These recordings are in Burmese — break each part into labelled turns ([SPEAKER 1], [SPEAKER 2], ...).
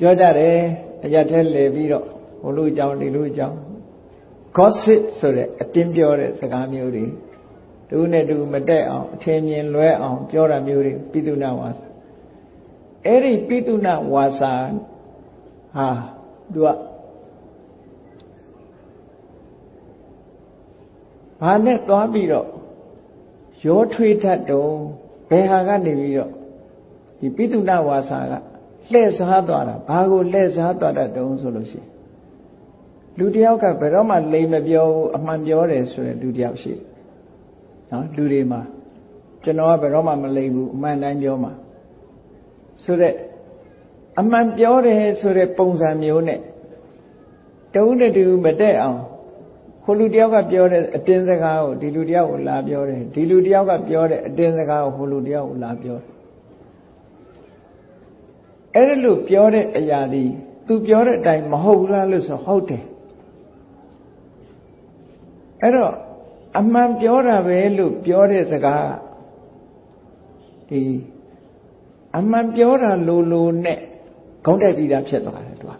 [SPEAKER 1] ပြောကြတယ်အရက်ထဲလဲပြီးတော့ဟိုလူအကြောင်းဒီလူအကြောင်း gossip ဆိုတဲ့အတင်းပြောတဲ့စကားမျိုးတွေတူနဲ့တူမတက်အောင်အထင်မြင်လွဲအောင်ပြောတာမျိုးတွေပိတုနာဝါစာအဲ့ဒီပိတုနာဝါစာဟာသူကဘာနဲ့သွားပြီးတော့ရောထွေးတတ်တုံးဘယ်ဟာကနေပြီးတော့ဒီပိတုနာဝါစာက လှည့်စားသွားတာဘာကိုလှည့်စားသွားတတ်တုံးဆိုလို့ရှိရင်လူတယောက်ကဘယ်တော့မှလိမ်မပြောဘူးအမှန်ပြောတယ်ဆိုရင်လူတယောက်ရှိနော်လူတွေမှာကျွန်တော်ကဘယ်တော့မှမလိမ်ဘူးအမှန်တိုင်းပြောမှာဆိုတဲ့အမှန်ပြောတယ်ဆိုတဲ့ပုံစံမျိုးနဲ့တုံးတဲ့တူမတက်အောင်ဟိုလူတယောက်ကပြောတဲ့အတင်းစကားကိုဒီလူတယောက်ကိုလာပြောတယ်ဒီလူတယောက်ကပြောတဲ့အတင်းစကားကိုဟိုလူတယောက်ကိုလာပြောတယ် အဲ့ဒါလို့ပြောတဲ့အရာဒီသူပြောတဲ့အတိုင်းမဟုတ်ဘူးလားလို့ဆိုဟုတ်တယ်အဲ့တော့အမှန်ပြောတာပဲလို့ပြောတဲ့စကားဒီအမှန်ပြောတာလိုလိုနဲ့ဂုံးတိုက်ပြီးသားဖြစ်သွားတယ်သူက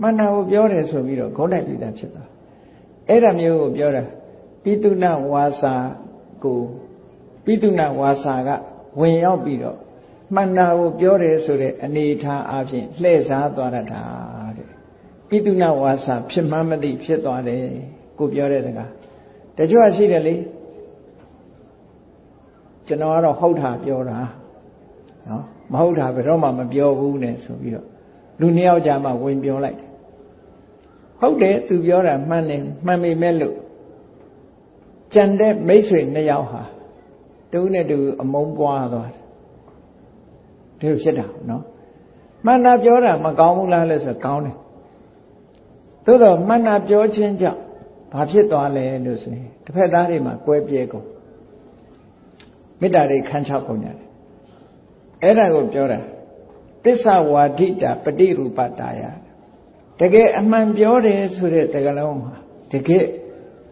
[SPEAKER 1] မှန်တာကိုပြောတယ်ဆိုပြီးတော့ဂုံးတိုက်ပြီးသားဖြစ်သွားအဲ့ဒါမျိုးကိုပြောတာပိတုဏဝါစာကိုပိတုဏဝါစာကဝင်ရောက်ပြီးတော့ မှန်တာကိုပြောတယ်ဆိုတဲ့အနေထားအပြင်လှည့်စားသွားတတ်တာတဲ့ပိတုဏဝါစာဖြစ်မှန်းမသိဖြစ်သွားတယ်ကိုပြောတဲ့စကားတကြွရှိတယ်လေကျွန်တော်ကတော့ဟုတ်တာပြောတာနော်မဟုတ်တာဘယ်တော့မှမပြောဘူးနဲ့ဆိုပြီးတော့လူနှစ်ယောက်ကြာမှဝင်ပြောလိုက်တယ်ဟုတ်တယ်သူပြောတာမှန်တယ်မှန်ပေမဲ့လို့ကြံတဲ့မိတ်ဆွေနှစ်ယောက်ဟာတူနဲ့တူအမုန်းပွားသွားတယ် ဒီလိုဖြစ်တာနော်မှန်တာပြောတာမကောင်းဘူးလားလဲဆိုကောင်းတယ်သို့တော့မှန်တာပြောခြင်းကြောင့်ဘာဖြစ်သွားလဲလို့ဆိုရင်တစ်ဖက်သားတွေမှာကွဲပြဲကုန်မေတ္တာတွေခန်းချောက်ကုန်ကြတယ်အဲ့ဒါကိုပြောတာသစ္စာဝါဒိတာပฏิရူပတာယတကယ်အမှန်ပြောတယ်ဆိုတဲ့စကားလုံးမှာတကယ်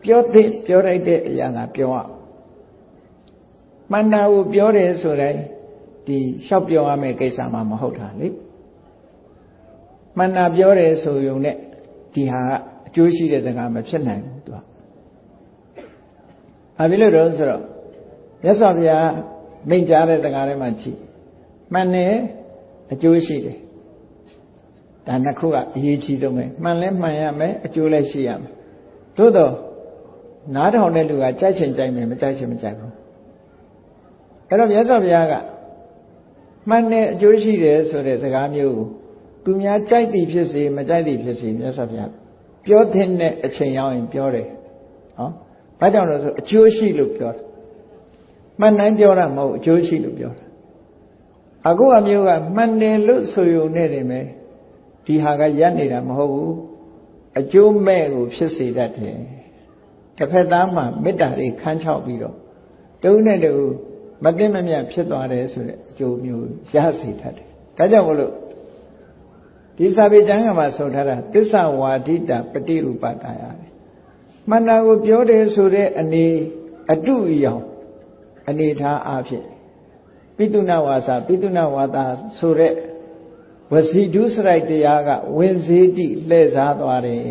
[SPEAKER 1] ပြောသိပြောလိုက်တဲ့အရာကပြောအောင်မှန်တာကိုပြောတယ်ဆိုတိုင်း ဒီလျှောက်ပြောရမယ့်ကိစ္စမှမဟုတ်တာလေမှန်တာပြောတယ်ဆိုရုံနဲ့ဒီဟာကအကျိုးရှိတဲ့စကားမဖြစ်နိုင်ဘူးသူက။ဘာဖြစ်လို့တော့ဆိုတော့မြတ်စွာဘုရားမိန့်ကြားတဲ့စကားထဲမှာကြည့်မှန်တယ်အကျိုးရှိတယ်။ဒါနှစ်ခုကအရေးကြီးဆုံးပဲ။မှန်လဲမှန်ရမယ်အကျိုးလည်းရှိရမယ်။သို့တော့နားထောင်တဲ့လူကကြိုက်ချင်ကြိုက်မယ်မကြိုက်ချင်မကြိုက်ဘူး။အဲ့တော့မြတ်စွာဘုရားက မှန်တယ်အကျိုးရှိတယ်ဆိုတဲ့စကားမျိုးကိုသူများကြိုက်သည်ဖြစ်စေမကြိုက်သည်ဖြစ်စေမြတ်စွာဘုရားပြောတဲ့အချိန်ရောက်ရင်ပြောတယ်နော်ဘာကြောင့်လဲဆိုအကျိုးရှိလို့ပြောတာမှန်တိုင်းပြောတာမဟုတ်အကျိုးရှိလို့ပြောတာအခုအမျိုးကမှန်တယ်လို့ဆိုရုံနဲ့တည်းပဲဒီဟာကရက်နေတာမဟုတ်ဘူးအကျိုးမဲ့ကိုဖြစ်စေတတ်တယ်တစ်ဖက်သားမှာမေတ္တာတွေခန်းချောက်ပြီးတော့တုံးနဲ့တူ မသိမမြတ်ဖြစ်သွားတယ်ဆိုတဲ့အကျိုးမျိုးရစေတတ်တယ်ဒါကြောင့်မလို့ဒီစာပေကျမ်းကမှာဆိုထားတာသစ္စာဝါဒိတာပฏิရူပတာရတယ်မှန်တာကိုပြောတယ်ဆိုတဲ့အနေအတုအယောင်အနေထားအဖြစ်ပိတုဏဝါစာပိတုဏဝါဒဆိုတဲ့ဝစီဒုစရိုက်တရားကဝင်စေတိလှည့်စားသွားတယ်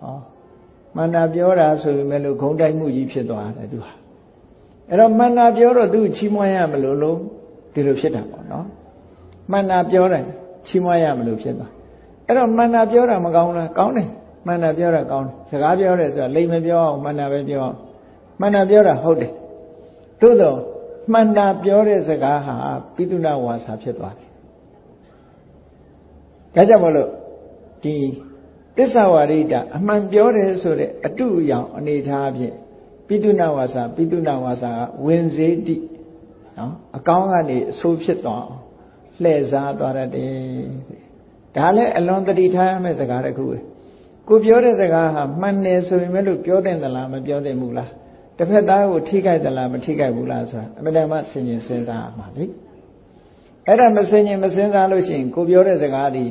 [SPEAKER 1] ဟောမှန်တာပြောတာဆိုပေမဲ့လို့ဂုံတိုက်မှုကြီးဖြစ်သွားတယ်သူဟာ အဲ့တော့မှန်တာပြောတော့သူချီးမွမ်းရမလို့လို့ဒီလိုဖြစ်တာပေါ့နော်မှန်တာပြောတယ်ချီးမွမ်းရမလို့ဖြစ်သွားအဲ့တော့မှန်တာပြောတာမကောင်းလားကောင်းတယ်မှန်တာပြောတာကောင်းတယ်စကားပြောတယ်ဆိုတာလိမ်မပြောအောင်မှန်တာပဲပြောအောင်မှန်တာပြောတာဟုတ်တယ်သို့တော့မှန်တာပြောတဲ့စကားဟာပိတုဏဝါစာဖြစ်သွားတယ်ဒါကြောင့်မလို့ဒီတစ္ဆဝါရိတအမှန်ပြောတယ်ဆိုတဲ့အတုအယောင်အနေထားဖြင့် ပိတုဏဝါစာပိတုဏဝါစာကဝင်စေတိနော်အကောင်းကနေအဆိုးဖြစ်သွားအောင်လှည့်စားသွားတတ်တယ်ဒါလည်းအလွန်တတိထားရမယ့်စကားတစ်ခုပဲကိုပြောတဲ့စကားဟာမှန်တယ်ဆိုရင်လည်းပြောတဲ့သလားမပြောတဲ့ဘူးလားတစ်ဖက်သားကိုထိခိုက်သလားမထိခိုက်ဘူးလားဆိုတာအမှန်တမ်းဆင်ခြင်စဉ်းစားရမှာလေအဲ့ဒါမဆင်ခြင်မစဉ်းစားလို့ရှိရင်ကိုပြောတဲ့စကားဒီ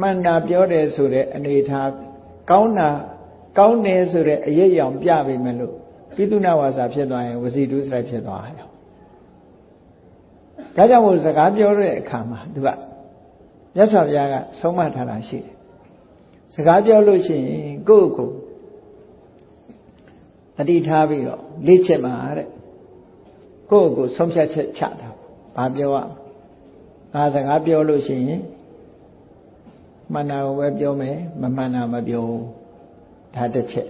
[SPEAKER 1] မှန်တာပြောတယ်ဆိုတဲ့အနေထားကောင်းတာကောင်းတယ်ဆိုတဲ့အရေးအယောင်ပြပေမဲ့လို့ ပိတုနာဝါစာဖြစ်သွားရင်ဝစီတုစရိုက်ဖြစ်သွားရောဒါကြောင့်မို့စကားပြောတဲ့အခါမှာသူကမြတ်စွာဘုရားကဆုံးမထားတာရှိတယ်စကားပြောလို့ရှိရင်ကိုယ့်ကိုယ်တတိထားပြီးတော့လေ့ကျင့်ပါတဲ့ကိုယ့်ကိုယ်ဆုံးဖြတ်ချက်ချတာဘာပြောရငါစကားပြောလို့ရှိရင်မှန်တာကိုပဲပြောမယ်မမှန်တာမပြောဒါတစ်ချက်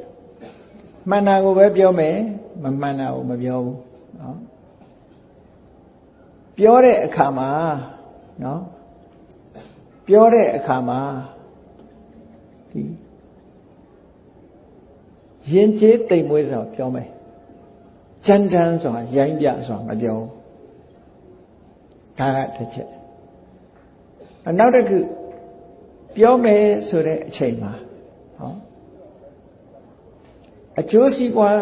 [SPEAKER 1] မှန်တာကိုပဲပြောမယ်မမှန်တာကိုမပြောဘူးနော်ပြောတဲ့အခါမှာနော်ပြောတဲ့အခါမှာဒီရင်ကျေးတိမ်မွေးဆိုတာပြောမယ်ကြမ်းတမ်းဆိုတာရိုင်းပြဆိုတာမပြောဘူးဒါကတစ်ချက်နောက်တစ်ခုပြောမယ်ဆိုတဲ့အချိန်မှာဟော အကျိုးစီးပွား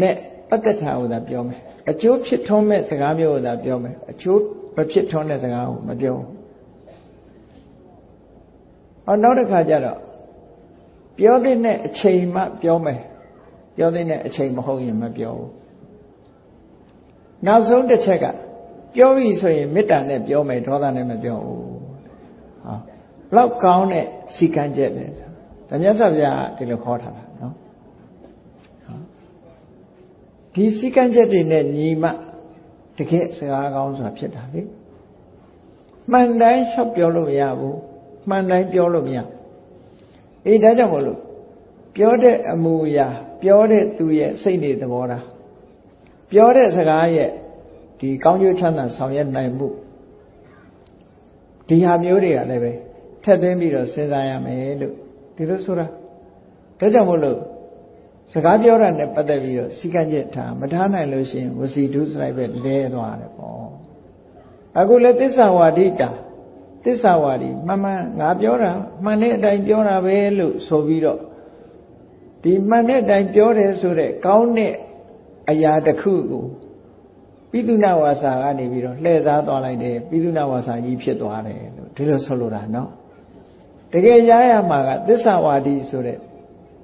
[SPEAKER 1] နဲ့ပတ်သက်တာကိုသာပြောမယ်အကျိုးဖြစ်ထွန်းမဲ့စကားမျိုးကိုသာပြောမယ်အကျိုးမဖြစ်ထွန်းတဲ့စကားကိုမပြောဘူးဟောနောက်တစ်ခါကျတော့ပြောတဲ့အချိန်မှပြောမယ်ပြောတဲ့အချိန်မဟုတ်ရင်မပြောဘူးနောက်ဆုံးတစ်ချက်ကပြောပြီဆိုရင်မေတ္တာနဲ့ပြောမယ်ဒေါသနဲ့မပြောဘူးဟောလောက်ကောင်းတဲ့စီကံချက်ပဲ ဒါမြတ်စွာဘုရားဒီလိုခေါ်ထားတာနော်ဒီစီကံချက်တွေနဲ့ညီမှတကယ်စကားကောင်းဆိုတာဖြစ်တာလေမှန်တိုင်းလျှောက်ပြောလို့မရဘူးမှန်တိုင်းပြောလို့မရအေးဒါကြောင့်မလို့ပြောတဲ့အမူအရာပြောတဲ့သူရဲ့စိတ်နေသဘောထားပြောတဲ့စကားရဲ့ဒီကောင်းကျိုးချမ်းသာဆောင်ရွက်နိုင်မှုဒီဟာမျိုးတွေကလည်းပဲထက်သွင်းပြီးတော့စဉ်းစားရမယ်လို့ ဒီလိုဆိုတာဒါကြောင့်မို့လို့စကားပြောတာနဲ့ပတ်သက်ပြီးတော့စီကံချက်ထားမထားနိုင်လို့ရှိရင်ဝစီဒုစရိုက်ပဲလဲသွားတယ်ပေါ့အခုလည်းသစ္စာဝါဒိတာသစ္စာဝါဒီမှန်မှန်ငါပြောတာမှန်တဲ့အတိုင်းပြောတာပဲလို့ဆိုပြီးတော့ဒီမှန်တဲ့အတိုင်းပြောတယ်ဆိုတဲ့ကောင်းတဲ့အရာတစ်ခုကိုပိသုနာဝါစာကနေပြီးတော့လှည့်စားသွားလိုက်တယ်ပိသုနာဝါစာကြီးဖြစ်သွားတယ်လို့ဒီလိုဆိုလိုတာနော်တ ကယ်ရရမှာကသစ္စာဝါဒီဆိုတဲ့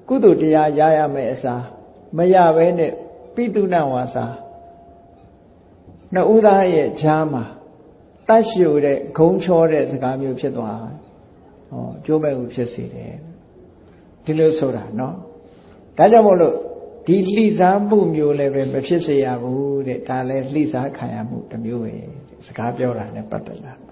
[SPEAKER 1] ကုသိုလ်တရားရရမယ်အစားမရဘဲနဲ့ပိသုနာဝါစာနှစ်ဦးသားရဲ့ဈာမှာတတ်ရှိုတဲ့ဂုံချောတဲ့စကားမျိုးဖြစ်သွားဟောကျိုးမဲ့ဘူးဖြစ်စေတယ်ဒီလိုဆိုတာနော်ဒါကြောင့်မို့လို့ဒီလှိစားမှုမျိုးလည်းပဲမဖြစ်စေရဘူးတဲ့ဒါလည်းလှိစားခံရမှုတစ်မျိုးပဲစကားပြောတာနဲ့ပတ်သက်လာ